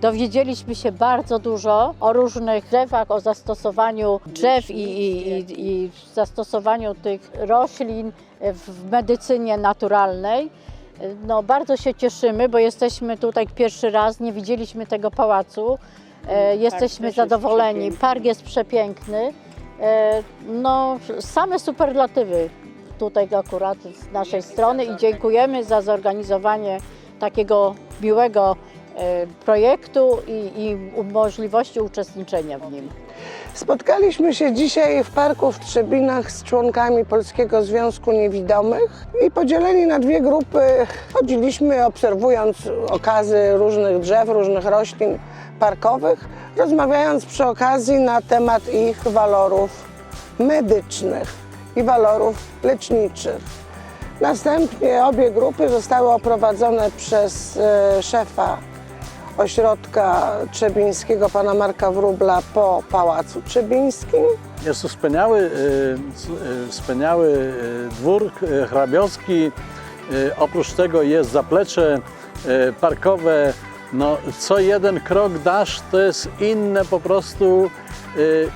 Dowiedzieliśmy się bardzo dużo o różnych drzewach, o zastosowaniu drzew i, i, i, i zastosowaniu tych roślin w medycynie naturalnej. No, bardzo się cieszymy, bo jesteśmy tutaj pierwszy raz, nie widzieliśmy tego pałacu. E, jesteśmy też jest zadowoleni. przepiękny. Park jest przepiękny. E, no, same superlatywy tutaj akurat z naszej strony i dziękujemy za zorganizowanie takiego miłego projektu i, i możliwości uczestniczenia w nim. Spotkaliśmy się dzisiaj w parku w Trzebinach z członkami Polskiego Związku Niewidomych i podzieleni na dwie grupy chodziliśmy obserwując okazy różnych drzew, różnych roślin parkowych, rozmawiając przy okazji na temat ich walorów medycznych i walorów leczniczych. Następnie obie grupy zostały oprowadzone przez e, szefa ośrodka trzebińskiego, pana Marka Wróbla, po Pałacu Trzebińskim. Jest to wspaniały, y, y, wspaniały y, dwór hrabiowski. Oprócz tego jest zaplecze parkowe. No, co jeden krok dasz, to jest inne po prostu,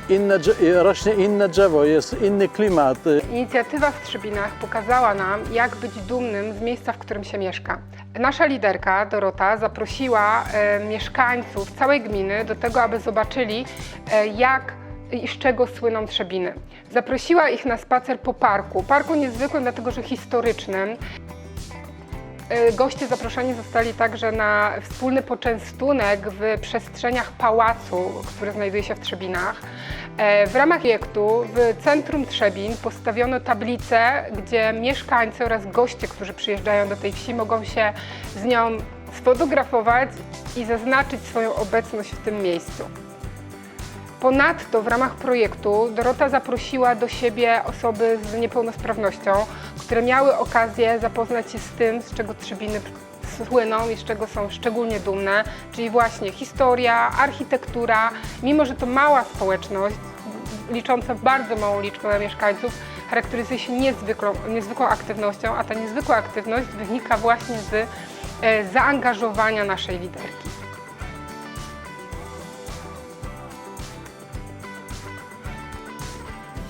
inne, rośnie inne drzewo, jest inny klimat. Inicjatywa w Trzebinach pokazała nam, jak być dumnym z miejsca, w którym się mieszka. Nasza liderka Dorota zaprosiła e, mieszkańców całej gminy do tego, aby zobaczyli, e, jak i z czego słyną Trzebiny. Zaprosiła ich na spacer po parku. Parku niezwykłym, dlatego że historycznym. E, Goście zaproszeni zostali także na wspólny poczęstunek w przestrzeniach pałacu, który znajduje się w Trzebinach. E, W ramach projektu w centrum Trzebin postawiono tablicę, gdzie mieszkańcy oraz goście, którzy przyjeżdżają do tej wsi, mogą się z nią sfotografować i zaznaczyć swoją obecność w tym miejscu. Ponadto w ramach projektu Dorota zaprosiła do siebie osoby z niepełnosprawnością, które miały okazję zapoznać się z tym, z czego Trzebiny słyną i z czego są szczególnie dumne, czyli właśnie historia, architektura. Mimo, że to mała społeczność, licząca bardzo małą liczbę mieszkańców, charakteryzuje się niezwykłą, niezwykłą aktywnością, a ta niezwykła aktywność wynika właśnie z e, zaangażowania naszej liderki.